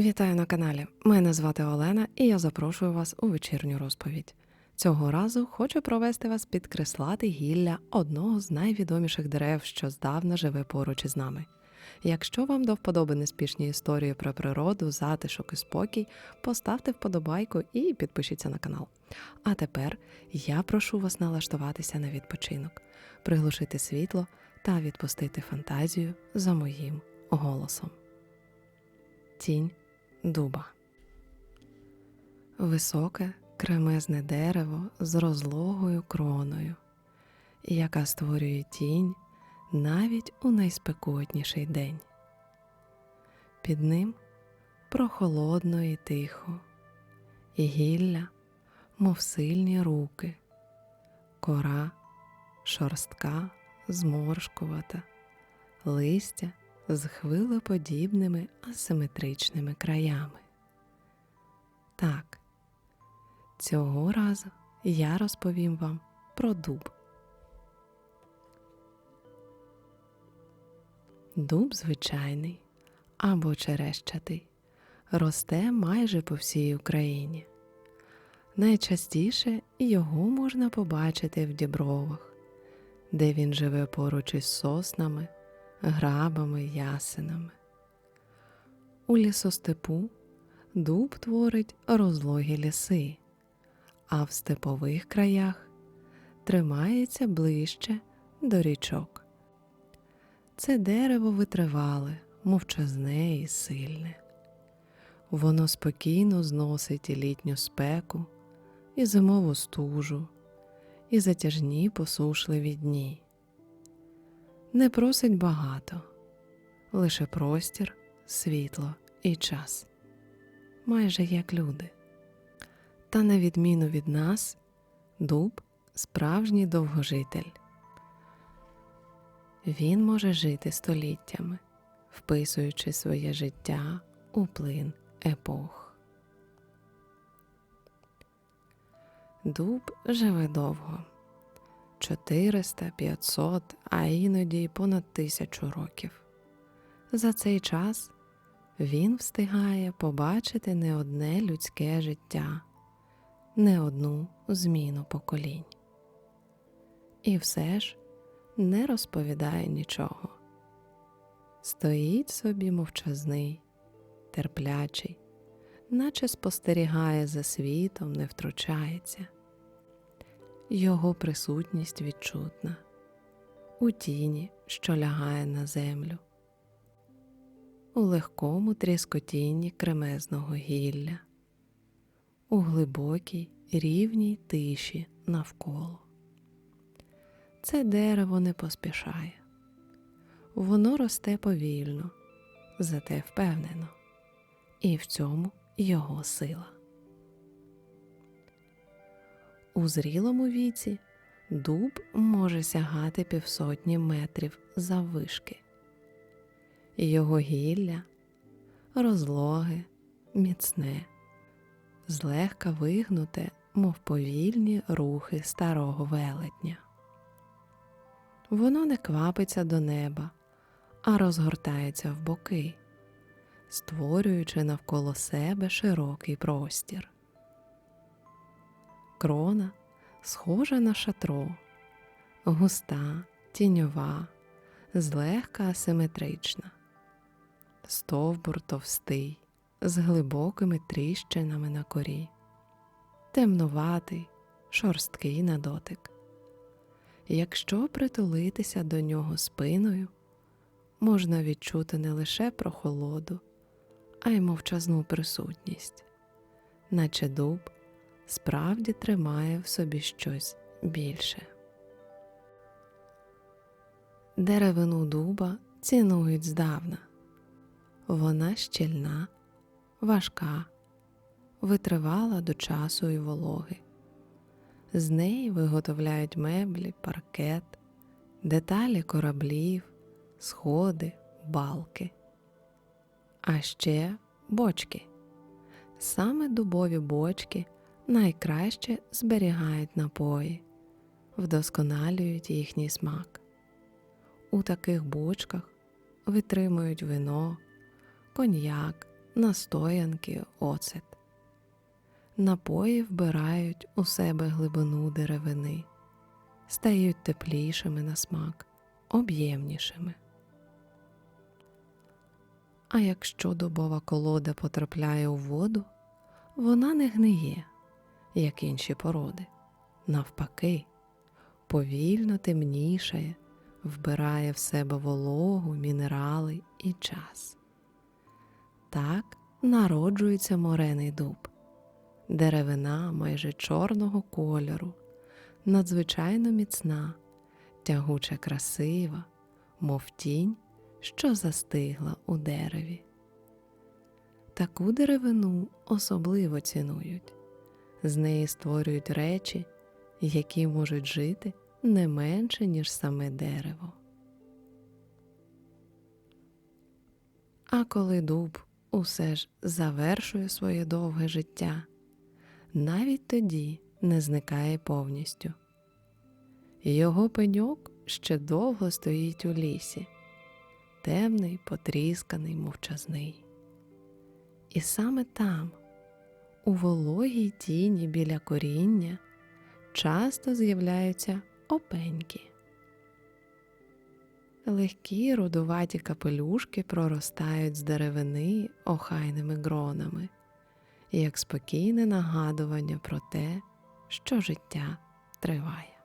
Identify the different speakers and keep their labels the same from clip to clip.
Speaker 1: Вітаю на каналі. Мене звати Олена, і я запрошую вас у вечірню розповідь. Цього разу хочу провести вас під креслати гілля одного з найвідоміших дерев, що здавна живе поруч із нами. Якщо вам до вподоби неспішні історії про природу, затишок і спокій, поставте вподобайку і підпишіться на канал. А тепер я прошу вас налаштуватися на відпочинок, приглушити світло та відпустити фантазію за моїм голосом. Тінь дуба. Високе кремезне дерево з розлогою кроною, яка створює тінь навіть у найспекотніший день. Під ним прохолодно і тихо, і гілля, мов сильні руки, кора шорстка, зморшкувата, листя з хвилеподібними асиметричними краями. Так, цього разу я розповім вам про дуб. Дуб звичайний або черещатий росте майже по всій Україні. Найчастіше його можна побачити в дібровах, де він живе поруч із соснами, грабами, ясенами. У лісостепу дуб творить розлогі ліси, а в степових краях тримається ближче до річок. Це дерево витривале, мовчазне і сильне. Воно спокійно зносить і літню спеку, і зимову стужу, і затяжні посушливі дні. Не просить багато, лише простір, світло і час, майже як люди. Та на відміну від нас, дуб справжній довгожитель. Він може жити століттями, вписуючи своє життя у плин епох. Дуб живе довго 400, 500, а іноді й понад тисячу років. За цей час він встигає побачити не одне людське життя, не одну зміну поколінь. І все ж не розповідає нічого. Стоїть собі мовчазний, терплячий, наче спостерігає за світом, не втручається. Його присутність відчутна. У тіні, що лягає на землю, у легкому тріскотінні кремезного гілля, у глибокій рівній тиші навколо. Це дерево не поспішає, воно росте повільно, зате впевнено, і в цьому його сила. У зрілому віці дуб може сягати півсотні метрів заввишки. Його гілля розлоге, міцне, злегка вигнуте, мов повільні рухи старого велетня. Воно не квапиться до неба, а розгортається в боки, створюючи навколо себе широкий простір. Крона схожа на шатро, густа, тіньова, злегка асиметрична, стовбур товстий, з глибокими тріщинами на корі, темнуватий, шорсткий на дотик. Якщо притулитися до нього спиною, можна відчути не лише прохолоду, а й мовчазну присутність, наче дуб справді тримає в собі щось більше. Деревину дуба цінують здавна. Вона щільна, важка, витривала до часу і вологи. З неї виготовляють меблі, паркет, деталі кораблів, сходи, балки, а ще бочки. Саме дубові бочки найкраще зберігають напої, вдосконалюють їхній смак. У таких бочках витримують вино, коньяк, настоянки, оцет. Напої вбирають у себе глибину деревини, стають теплішими на смак, об'ємнішими. А якщо дубова колода потрапляє у воду, вона не гниє, як інші породи. Навпаки, повільно темнішає, вбирає в себе вологу, мінерали і час. Так народжується морений дуб, деревина майже чорного кольору, надзвичайно міцна, тягуче красива, мов тінь, що застигла у дереві. Таку деревину особливо цінують, з неї створюють речі, які можуть жити не менше, ніж саме дерево. А коли дуб усе ж завершує своє довге життя, навіть тоді не зникає повністю. Його пеньок ще довго стоїть у лісі, темний, потрісканий, мовчазний. І саме там, у вологій тіні біля коріння, часто з'являються опеньки. Легкі рудуваті капелюшки проростають з деревини охайними гронами, як спокійне нагадування про те, що життя триває.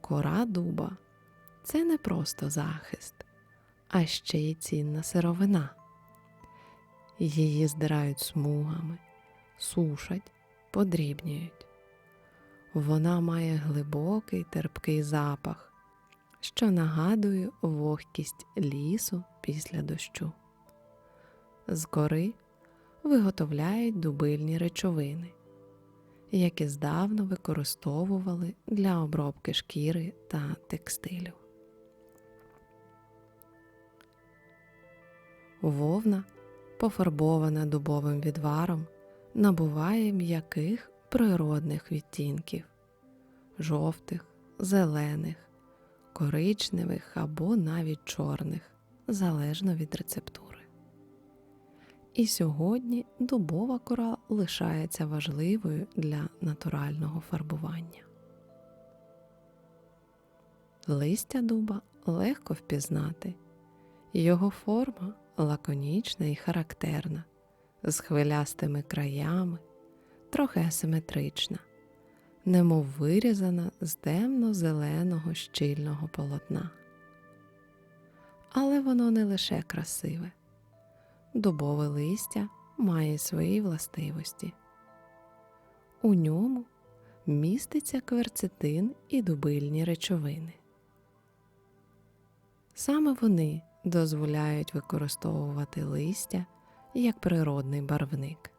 Speaker 1: Кора дуба це не просто захист, а ще й цінна сировина. Її здирають смугами, сушать, подрібнюють. Вона має глибокий терпкий запах, що нагадує вогкість лісу після дощу. З кори виготовляють дубильні речовини, які здавна використовували для обробки шкіри та текстилю. Вовна, пофарбована дубовим відваром, набуває м'яких природних відтінків жовтих, зелених, коричневих або навіть чорних, залежно від рецептури. І сьогодні дубова кора лишається важливою для натурального фарбування. Листя дуба легко впізнати, його форма лаконічна і характерна, з хвилястими краями, трохи асиметрична, немов вирізана з темно-зеленого щільного полотна. Але воно не лише красиве. Дубове листя має свої властивості. У ньому міститься кверцетин і дубильні речовини. Саме вони дозволяють використовувати листя як природний барвник.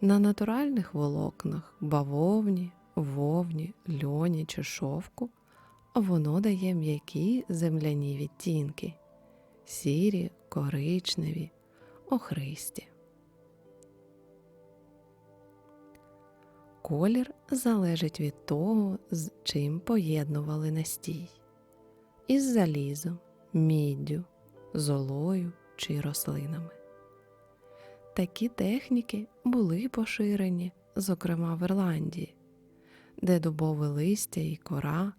Speaker 1: На натуральних волокнах бавовні, вовні, льоні чи шовку воно дає м'які земляні відтінки сірі, коричневі, охристі. Колір залежить від того, з чим поєднували настій із залізом, міддю, золою чи рослинами. Такі техніки були поширені, зокрема в Ірландії, де дубове листя і кора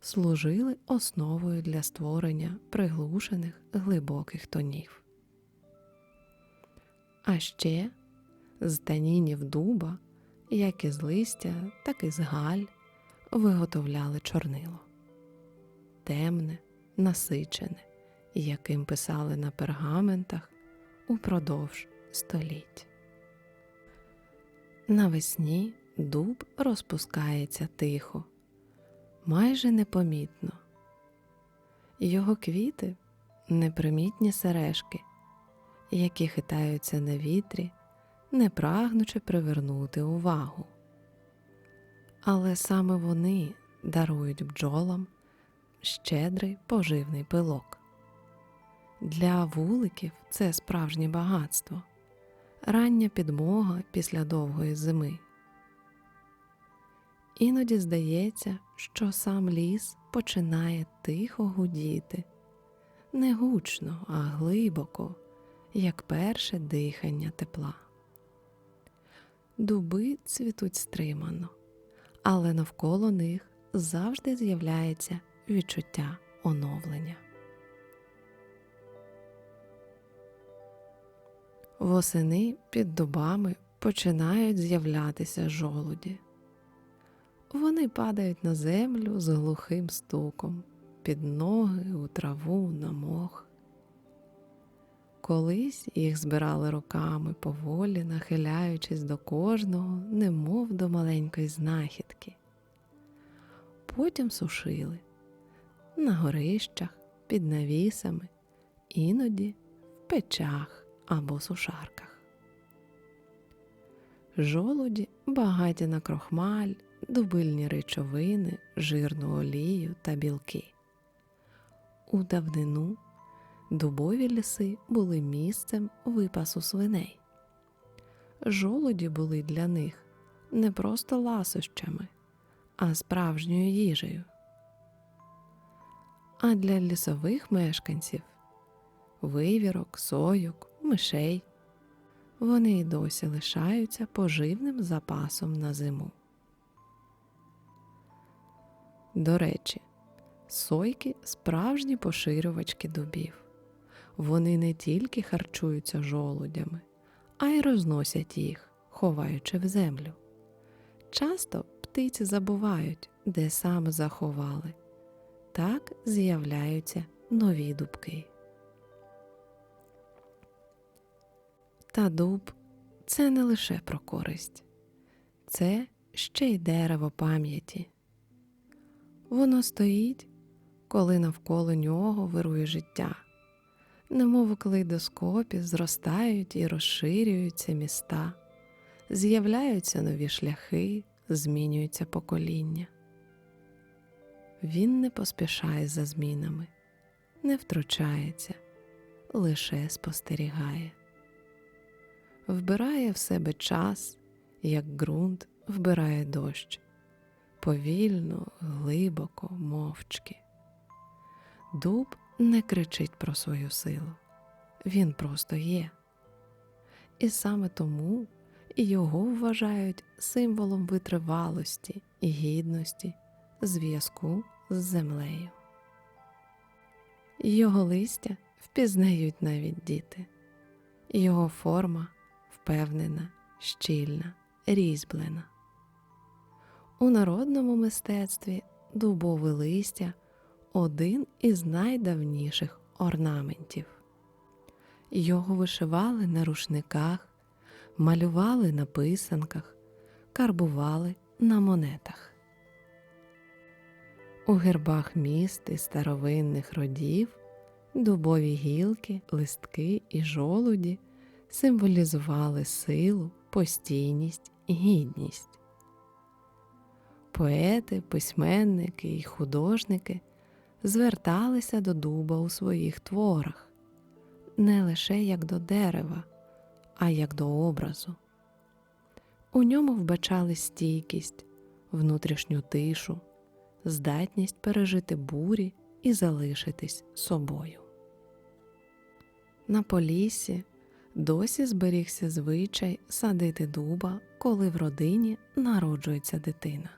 Speaker 1: служили основою для створення приглушених глибоких тонів. А ще з танінів дуба, як із листя, так і з галь, виготовляли чорнило темне, насичене, яким писали на пергаментах упродовж століть. Навесні дуб розпускається тихо, майже непомітно. Його квіти непримітні сережки, які хитаються на вітрі, не прагнучи привернути увагу. Але саме вони дарують бджолам щедрий поживний пилок. Для вуликів це справжнє багатство, рання підмога після довгої зими. Іноді здається, що сам ліс починає тихо гудіти, не гучно, а глибоко, як перше дихання тепла. Дуби цвітуть стримано, але навколо них завжди з'являється відчуття оновлення. Восени під дубами починають з'являтися жолуді. Вони падають на землю з глухим стуком, під ноги, у траву, на мох. Колись їх збирали руками поволі, нахиляючись до кожного, немов до маленької знахідки. Потім сушили на горищах, під навісами, іноді в печах або сушарках. Жолуді багаті на крохмаль, дубильні речовини, жирну олію та білки. У давнину дубові ліси були місцем випасу свиней. Жолуді були для них не просто ласощами, а справжньою їжею. А для лісових мешканців вивірок, сойок, мишей вони й досі лишаються поживним запасом на зиму. До речі, сойки справжні поширювачки дубів. Вони не тільки харчуються жолудями, а й розносять їх, ховаючи в землю. Часто птиці забувають, де саме заховали. Так з'являються нові дубки. Та дуб це не лише про користь, це ще й дерево пам'яті. Воно стоїть, коли навколо нього вирує життя, немов у калейдоскопі зростають і розширюються міста, з'являються нові шляхи, змінюються покоління. Він не поспішає за змінами, не втручається, лише спостерігає, вбирає в себе час, як ґрунт вбирає дощ повільно, глибоко, мовчки. Дуб не кричить про свою силу, він просто є. І саме тому його вважають символом витривалості і гідності, зв'язку з землею. Його листя впізнають навіть діти, його форма впевнена, щільна, різьблена. У народному мистецтві дубове листя один із найдавніших орнаментів. Його вишивали на рушниках, малювали на писанках, карбували на монетах. У гербах міст і старовинних родів дубові гілки, листки і жолуді символізували силу, постійність і гідність. Поети, письменники і художники зверталися до дуба у своїх творах не лише як до дерева, а як до образу. У ньому вбачали стійкість, внутрішню тишу, здатність пережити бурі і залишитись собою. На полісі досі зберігся звичай садити дуба, коли в родині народжується дитина.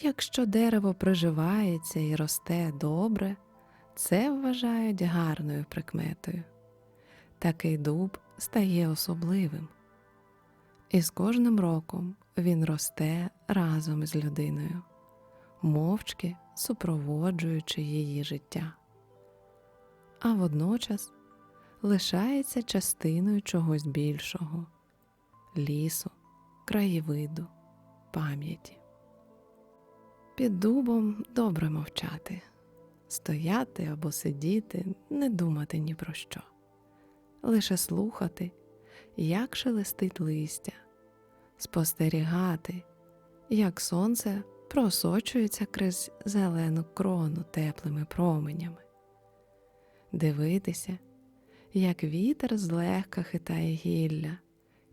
Speaker 1: Якщо дерево приживається і росте добре, це вважають гарною прикметою. Такий дуб стає особливим, і з кожним роком він росте разом із людиною, мовчки супроводжуючи її життя, а водночас лишається частиною чогось більшого лісу, краєвиду, пам'яті. Під дубом добре мовчати, стояти або сидіти, не думати ні про що, лише слухати, як шелестить листя, спостерігати, як сонце просочується крізь зелену крону теплими променями, дивитися, як вітер злегка хитає гілля,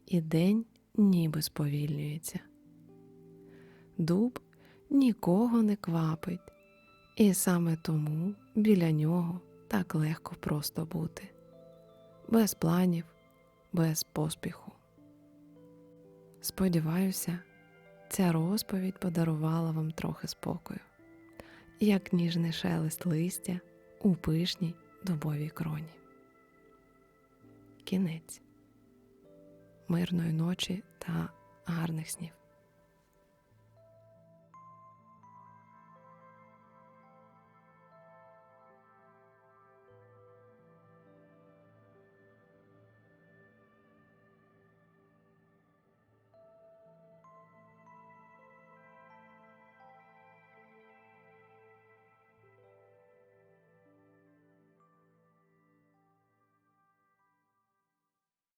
Speaker 1: і день ніби сповільнюється. Дуб нікого не квапить, і саме тому біля нього так легко просто бути, без планів, без поспіху. Сподіваюся, ця розповідь подарувала вам трохи спокою, як ніжний шелест листя у пишній дубовій кроні. Кінець мирної ночі та гарних снів.